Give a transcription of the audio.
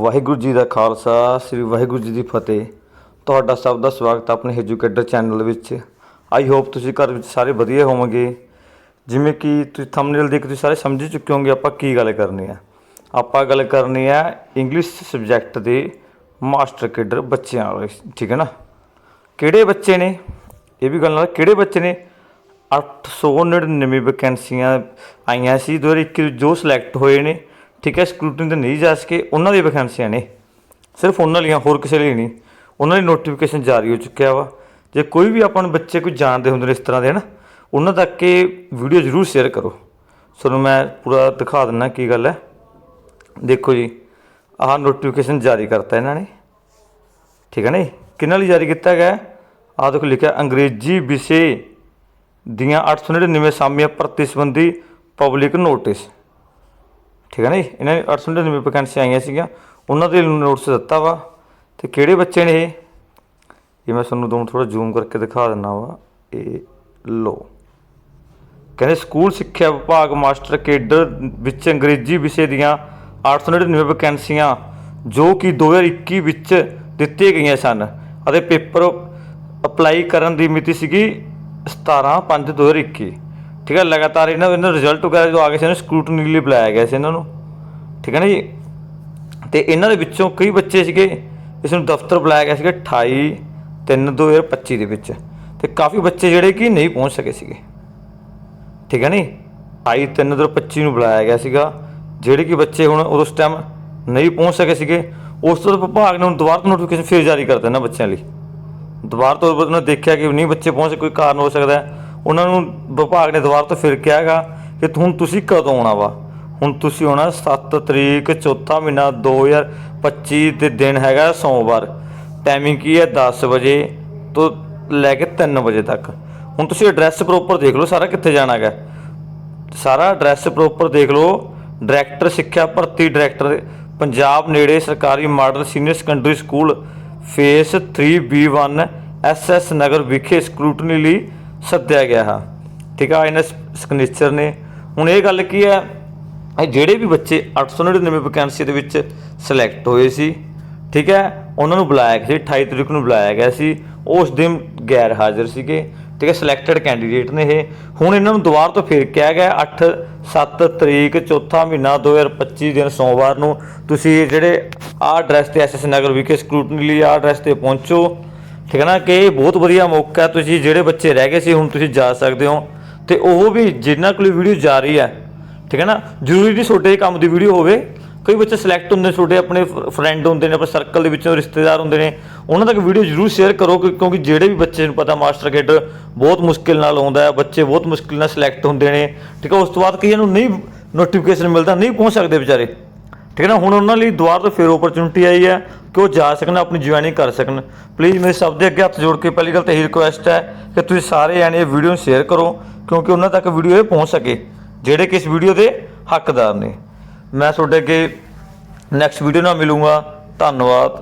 ਵਾਹਿਗੁਰੂ ਜੀ ਦਾ ਖਾਲਸਾ, ਸ੍ਰੀ ਵਾਹਿਗੁਰੂ ਜੀ ਦੀ ਫਤਿਹ। ਤੁਹਾਡਾ ਸਭ ਦਾ ਸਵਾਗਤ ਹੈ ਆਪਣੇ ਐਜੂਕੇਟਰ ਚੈਨਲ ਵਿੱਚ। ਆਈ ਹੋਪ ਤੁਸੀਂ ਘਰ ਵਿੱਚ ਸਾਰੇ ਵਧੀਆ ਹੋਵੋਗੇ। ਜਿਵੇਂ ਕਿ ਤੁਸੀਂ ਥੰਬਨੇਲ ਦੇਖ ਕੇ ਤੁਸੀਂ ਸਾਰੇ ਸਮਝ ਚੁੱਕੇ ਹੋਗੇ ਆਪਾਂ ਕੀ ਗੱਲ ਕਰਨੀ ਹੈ। ਆਪਾਂ ਗੱਲ ਕਰਨੀ ਹੈ ਇੰਗਲਿਸ਼ ਸਬਜੈਕਟ ਦੇ ਮਾਸਟਰ ਕੇਡਰ ਬੱਚਿਆਂ ਵਾਲੇ, ਠੀਕ ਹੈ ਨਾ? ਕਿਹੜੇ ਬੱਚੇ ਨੇ? ਇਹ ਵੀ ਗੱਲ ਨਾਲ ਕਿਹੜੇ ਬੱਚੇ ਨੇ? 899 ਵੈਕੈਂਸੀਆਂ ਆਈਆਂ ਸੀ। 2021 ਵਿੱਚ ਜੋ ਸਿਲੈਕਟ ਹੋਏ ਨੇ ਠੀਕ ਹੈ ਸਕਰੂਟਨੀ ਤੇ ਨਹੀਂ ਜਾ ਸਕੇ, ਉਹਨਾਂ ਦੀ ਵੈਕੈਂਸੀਆਂ ਨੇ। ਸਿਰਫ ਉਹਨਾਂ ਲਈਆਂ ਹੋਰ ਕਿਸੇ ਲਈ ਨਹੀਂ। ਉਹਨਾਂ ਦੀ ਨੋਟੀਫਿਕੇਸ਼ਨ ਜਾਰੀ ਹੋ ਚੁੱਕਿਆ ਵਾ। ਜੇ ਕੋਈ ਵੀ ਆਪਾਂ ਨੂੰ ਬੱਚੇ ਕੋਈ ਜਾਣਦੇ ਹੁੰਦੇ ਨੇ ਇਸ ਤਰ੍ਹਾਂ ਦੇ ਨਾ ਉਹਨਾਂ ਤੱਕ ਇਹ ਵੀਡੀਓ ਜ਼ਰੂਰ ਸ਼ੇਅਰ ਕਰੋ। ਤੁਹਾਨੂੰ ਮੈਂ ਪੂਰਾ ਦਿਖਾ ਦਿੰਦਾ ਕੀ ਗੱਲ ਹੈ। ਦੇਖੋ ਜੀ, ਆਹ ਨੋਟੀਫਿਕੇਸ਼ਨ ਜਾਰੀ ਕਰਤਾ ਇਹਨਾਂ ਨੇ। ਠੀਕ ਹੈ ਨਾ ਕਿਹਨਾਂ ਲਈ ਜਾਰੀ ਕੀਤਾ ਗਿਆ ਆਹ ਦੇਖੋ, ਲਿਖਿਆ ਅੰਗਰੇਜ਼ੀ ਵਿਸ਼ੇ ਦੀਆਂ 899 ਸਾਮੀਆਂ ਭਰਤੀ ਸੰਬੰਧੀ ਪਬਲਿਕ ਨੋਟਿਸ ਠੀਕ ਹੈ ਨਾ ਜੀ? ਇਹਨਾਂ ਨੇ 899 ਵੈਕੈਂਸੀ ਆਈਆਂ ਸੀਗੀਆਂ। ਉਹਨਾਂ ਦੇ ਨੋਟਸ ਦਿੱਤਾ ਵਾ। ਤੇ ਕਿਹੜੇ ਬੱਚੇ ਨੇ ਇਹ? ਇਹ ਮੈਂ ਤੁਹਾਨੂੰ ਦੋ ਥੋੜਾ ਜ਼ੂਮ ਕਰਕੇ ਦਿਖਾ ਦਿੰਦਾ ਵਾ। ਇਹ ਲੋ ਕਹਿੰਦੇ ਸਕੂਲ ਸਿੱਖਿਆ ਵਿਭਾਗ ਮਾਸਟਰ ਕੇਡਰ ਵਿੱਚ ਅੰਗਰੇਜ਼ੀ ਵਿਸ਼ੇ ਦੀਆਂ 899 ਵੈਕੈਂਸੀਆਂ ਜੋ ਕਿ 2021 ਵਿੱਚ ਦਿੱਤੀਆਂ ਗਈਆਂ ਸਨ ਅਤੇ ਪੇਪਰ ਅਪਲਾਈ ਕਰਨ ਦੀ ਮਿਤੀ ਸੀਗੀ 17/5/2021 ਠੀਕ ਹੈ, ਲਗਾਤਾਰ ਇਹਨਾਂ ਇਹਨਾਂ ਰਿਜ਼ਲਟ ਵਗੈਰਾ ਜੋ ਆ ਗਏ ਸੀ, ਇਹਨਾਂ ਸਕਰੂਟਨੀ ਲਈ ਬੁਲਾਇਆ ਗਿਆ ਸੀ ਇਹਨਾਂ ਨੂੰ। ਠੀਕ ਹੈ ਨਾ ਜੀ? ਤੇ ਇਹਨਾਂ ਦੇ ਵਿੱਚੋਂ ਕਈ ਬੱਚੇ ਸੀਗੇ, ਇਸ ਨੂੰ ਦਫ਼ਤਰ ਬੁਲਾਇਆ ਗਿਆ ਸੀਗਾ 28 3 2025 ਦੇ ਵਿੱਚ। ਤੇ ਕਾਫੀ ਬੱਚੇ ਜਿਹੜੇ ਕਿ ਨਹੀਂ ਪਹੁੰਚ ਸਕੇ ਸੀਗੇ। ਠੀਕ ਹੈ ਨਹੀਂ 28 3 2025 ਨੂੰ ਬੁਲਾਇਆ ਗਿਆ ਸੀਗਾ। ਜਿਹੜੇ ਕਿ ਬੱਚੇ ਹੁਣ ਉਸ ਟਾਈਮ ਨਹੀਂ ਪਹੁੰਚ ਸਕੇ ਸੀਗੇ, ਉਸ ਤੋਂ ਵਿਭਾਗ ਨੇ ਹੁਣ ਦੁਬਾਰਾ ਤੋਂ ਨੋਟੀਫਿਕੇਸ਼ਨ ਫੇਰ ਜਾਰੀ ਕਰ ਦਿੱਤਾ ਇਹਨਾਂ ਬੱਚਿਆਂ ਲਈ। ਦੁਬਾਰਾ ਤੋਂ ਉਹਨਾਂ ਦੇਖਿਆ ਕਿ ਨਹੀਂ ਬੱਚੇ ਪਹੁੰਚ ਕੋਈ ਕਾਰਨ ਹੋ ਸਕਦਾ ਹੈ। ਉਹਨਾਂ ਨੂੰ ਵਿਭਾਗ ਨੇ ਦੁਬਾਰਾ ਤੋਂ ਫਿਰ ਕਿਹਾ ਹੈਗਾ ਕਿ ਹੁਣ ਤੁਸੀਂ ਕਦੋਂ ਆਉਣਾ ਵਾ? ਹੁਣ ਤੁਸੀਂ ਆਉਣਾ 7 ਤਰੀਕ, ਚੌਥਾ ਮਹੀਨਾ 2025 ਦੇ ਦਿਨ ਹੈਗਾ ਸੋਮਵਾਰ। ਟਾਈਮਿੰਗ ਕੀ ਹੈ? 10 ਵਜੇ ਤੋਂ ਲੈ ਕੇ 3 ਵਜੇ ਤੱਕ। ਹੁਣ ਤੁਸੀਂ ਐਡਰੈਸ ਪ੍ਰੋਪਰ ਦੇਖ ਲਓ ਸਾਰਾ ਕਿੱਥੇ ਜਾਣਾ ਹੈਗਾ। ਸਾਰਾ ਐਡਰੈਸ ਪ੍ਰੋਪਰ ਦੇਖ ਲਓ। ਡਾਇਰੈਕਟਰ ਸਿੱਖਿਆ ਭਰਤੀ ਡਾਇਰੈਕਟਰ ਪੰਜਾਬ ਨੇੜੇ ਸਰਕਾਰੀ model senior secondary school phase 3B1 SS Nagar ਵਿਖੇ ਸਕਰੂਟਨੀ ਲਈ ਸੱਦਿਆ ਗਿਆ ਹੈ। ਠੀਕ ਆ, ਇਹਨਾਂ ਸਿਗਨੇਚਰ ਨੇ। ਹੁਣ ਇਹ ਗੱਲ ਕੀ ਹੈ? ਇਹ ਜਿਹੜੇ ਵੀ ਬੱਚੇ 899 ਵੈਕੈਂਸੀ ਦੇ ਵਿੱਚ ਸਿਲੈਕਟ ਹੋਏ ਸੀ, ਠੀਕ ਹੈ, ਉਹਨਾਂ ਨੂੰ ਬੁਲਾਇਆ ਗਿਆ ਸੀ 28 ਤਰੀਕ ਨੂੰ ਬੁਲਾਇਆ ਗਿਆ ਸੀ, ਉਸ ਦਿਨ ਗੈਰ ਹਾਜ਼ਰ ਸੀਗੇ, ਠੀਕ ਹੈ ਸਿਲੈਕਟਡ ਕੈਂਡੀਡੇਟ ਨੇ ਇਹ। ਹੁਣ ਇਹਨਾਂ ਨੂੰ ਦੁਬਾਰਾ ਤੋਂ ਫਿਰ ਕਿਹਾ ਗਿਆ 8 7 ਤਰੀਕ, ਚੌਥਾ ਮਹੀਨਾ 2025 ਦਿਨ ਸੋਮਵਾਰ ਨੂੰ, ਤੁਸੀਂ ਜਿਹੜੇ ਆਹ ਐਡਰੈਸ ਤੇ ਐਸਐਸ ਨਗਰ ਵਿਖੇ ਸਕਰੂਟਨੀ ਲਈ ਆਹ ਐਡਰੈਸ ਤੇ ਪਹੁੰਚੋ। ਠੀਕ ਹੈ ਨਾ ਕਿ ਇਹ ਬਹੁਤ ਵਧੀਆ ਮੌਕਾ ਤੁਸੀਂ ਜਿਹੜੇ ਬੱਚੇ ਰਹਿ ਗਏ ਸੀ, ਹੁਣ ਤੁਸੀਂ ਜਾ ਸਕਦੇ ਹੋ। ਤੇ ਉਹ ਵੀ ਜਿਨ੍ਹਾਂ ਕੋਲ ਵੀਡੀਓ ਜਾ ਰਹੀ ਹੈ, ਠੀਕ ਹੈ ਨਾ? ਜ਼ਰੂਰੀ ਨਹੀਂ ਛੋਟੇ ਕੰਮ ਦੀ ਵੀਡੀਓ ਹੋਵੇ। ਕਈ ਬੱਚੇ ਸਿਲੈਕਟ ਹੁੰਦੇ ਨੇ, ਛੋਟੇ ਆਪਣੇ ਫਰੈਂਡ ਹੁੰਦੇ ਨੇ, ਆਪਣੇ ਸਰਕਲ ਦੇ ਵਿੱਚੋਂ ਰਿਸ਼ਤੇਦਾਰ ਹੁੰਦੇ ਨੇ। ਉਹਨਾਂ ਤੱਕ ਵੀਡੀਓ ਜ਼ਰੂਰ ਸ਼ੇਅਰ ਕਰੋ ਕਿਉਂਕਿ ਜਿਹੜੇ ਵੀ ਬੱਚੇ ਨੂੰ ਪਤਾ, ਮਾਸਟਰ ਖੇਡਰ ਬਹੁਤ ਮੁਸ਼ਕਿਲ ਨਾਲ ਆਉਂਦਾ ਹੈ, ਬੱਚੇ ਬਹੁਤ ਮੁਸ਼ਕਿਲ ਨਾਲ ਸਿਲੈਕਟ ਹੁੰਦੇ ਨੇ। ਠੀਕ ਹੈ, ਉਸ ਤੋਂ ਬਾਅਦ ਕਈਆਂ ਨੂੰ ਨਹੀਂ ਨੋਟੀਫਿਕੇਸ਼ਨ ਮਿਲਦਾ, ਨਹੀਂ ਪਹੁੰਚ ਸਕਦੇ ਵਿਚਾਰੇ। ਠੀਕ ਹੈ ਨਾ? ਹੁਣ ਉਹਨਾਂ ਲਈ ਦੁਬਾਰਾ ਤੋਂ ਫਿਰ ਓਪਰਚੁਨਿਟੀ ਆਈ ਹੈ ਕਿ ਉਹ ਜਾ ਸਕਣ, ਆਪਣੀ ਜੁਆਇਨਿੰਗ ਕਰ ਸਕਣ। ਪਲੀਜ਼ ਮੇਰੇ ਸਭ ਦੇ ਅੱਗੇ ਹੱਥ ਜੋੜ ਕੇ ਪਹਿਲੀ ਗੱਲ ਤਾਂ ਇਹੀ ਰਿਕੁਐਸਟ ਹੈ ਕਿ ਤੁਸੀਂ ਸਾਰੇ ਜਾਣੇ ਇਹ ਵੀਡੀਓ ਨੂੰ ਸ਼ੇਅਰ ਕਰੋ, ਕਿਉਂਕਿ ਉਹਨਾਂ ਤੱਕ ਵੀਡੀਓ ਇਹ ਪਹੁੰਚ ਸਕੇ, ਜਿਹੜੇ ਕਿ ਇਸ ਵੀਡੀਓ ਦੇ ਹੱਕਦਾਰ ਨੇ। ਮੈਂ ਤੁਹਾਡੇ ਅੱਗੇ ਨੈਕਸਟ ਵੀਡੀਓ ਨਾਲ ਮਿਲੂੰਗਾ। ਧੰਨਵਾਦ।